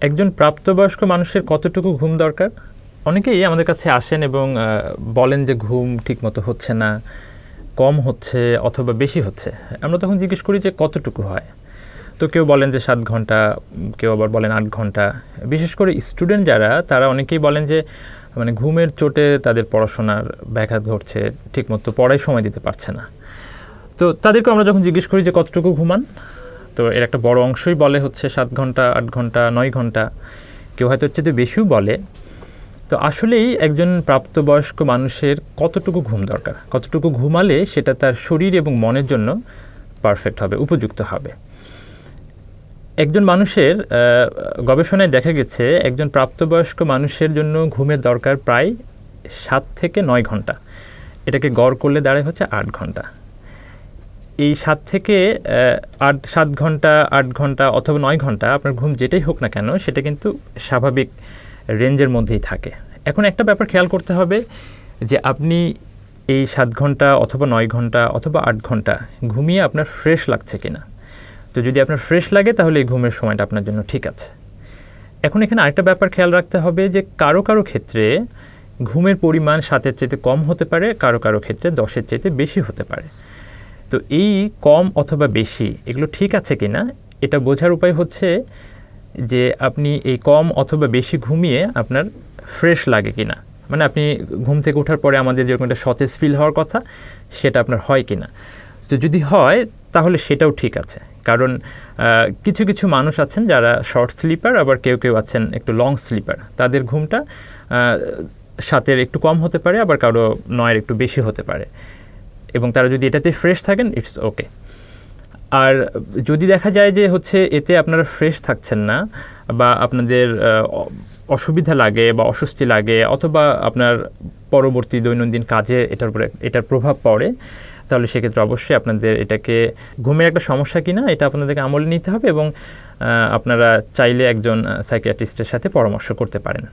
একজন প্রাপ্তবয়স্ক মানুষের কতটুকু ঘুম দরকার? অনেকেই আমাদের কাছে আসেন এবং বলেন যে ঘুম ঠিকমতো হচ্ছে না, কম হচ্ছে অথবা বেশি হচ্ছে। আমরা তখন জিজ্ঞেস করি যে কতটুকু হয়? তো কেউ বলেন যে সাত ঘণ্টা, কেউ আবার বলেন আট ঘণ্টা। বিশেষ করে স্টুডেন্ট যারা, তারা অনেকেই বলেন যে মানে ঘুমের চোটে তাদের পড়াশোনার ব্যাঘাত ঘটছে, ঠিকমতো পড়ায় সময় দিতে পারছে না। তো তাদেরকে আমরা যখন জিজ্ঞেস করি যে কতটুকু ঘুমান তো এর একটা বড় অংশই বলে হচ্ছে সাত ঘণ্টা, আট ঘণ্টা, নয় ঘণ্টা। কেউ হয়তো হচ্ছে বেশিও বলে। তো আসলেই একজন প্রাপ্তবয়স্ক মানুষের কতটুকু ঘুম দরকার? কতটুকু ঘুমালে সেটা তার শরীর এবং মনের জন্য পারফেক্ট হবে, উপযুক্ত হবে। একজন মানুষের গবেষণায় দেখা গেছে, একজন প্রাপ্তবয়স্ক মানুষের জন্য ঘুমের দরকার প্রায় সাত থেকে নয় ঘণ্টা। এটাকে গড় করলে দাঁড়ায় হচ্ছে আট ঘণ্টা। এই সাত থেকে আট, সাত ঘণ্টা, আট ঘণ্টা অথবা নয় ঘণ্টা আপনার ঘুম যেটাই হোক না কেন, সেটা কিন্তু স্বাভাবিক রেঞ্জের মধ্যেই থাকে। এখন একটা ব্যাপার খেয়াল করতে হবে যে আপনি এই সাত ঘণ্টা অথবা নয় ঘণ্টা অথবা আট ঘণ্টা ঘুমিয়ে আপনার ফ্রেশ লাগছে কিনা। তো যদি আপনার ফ্রেশ লাগে, তাহলে এই ঘুমের সময়টা আপনার জন্য ঠিক আছে। এখন এখানে আরেকটা ব্যাপার খেয়াল রাখতে হবে যে কারও কারও ক্ষেত্রে ঘুমের পরিমাণ সাতের চাইতে কম হতে পারে, কারও কারও ক্ষেত্রে দশের চাইতে বেশি হতে পারে। তো এই কম অথবা বেশি, এগুলো ঠিক আছে কি না এটা বোঝার উপায় হচ্ছে যে আপনি এই কম অথবা বেশি ঘুমিয়ে আপনার ফ্রেশ লাগে কি না মানে আপনি ঘুম থেকে ওঠার পরে আমাদের যেরকম একটা সতেজ ফিল হওয়ার কথা, সেটা আপনার হয় কি না তো যদি হয়, তাহলে সেটাও ঠিক আছে। কারণ কিছু কিছু মানুষ আছেন যারা শর্ট স্লিপার আবার কেউ কেউ আছেন একটু লং স্লিপার তাদের ঘুমটা সাতের একটু কম হতে পারে, আবার কারও নয়ের একটু বেশি হতে পারে। এবং তারা যদি এটাতে ফ্রেশ থাকেন ইটস ওকে আর যদি দেখা যায় যে হচ্ছে এতে আপনারা ফ্রেশ থাকছেন না, বা আপনাদের অসুবিধা লাগে বা অস্বস্তি লাগে, অথবা আপনার পরবর্তী দৈনন্দিন কাজে এটার উপরে, এটার প্রভাব পড়ে, তাহলে সেক্ষেত্রে অবশ্যই আপনাদের এটাকে, ঘুমের একটা সমস্যা কিনা এটা আপনাদেরকে আমলে নিতে হবে এবং আপনারা চাইলে একজন সাইকিয়াট্রিস্টের সাথে পরামর্শ করতে পারেন।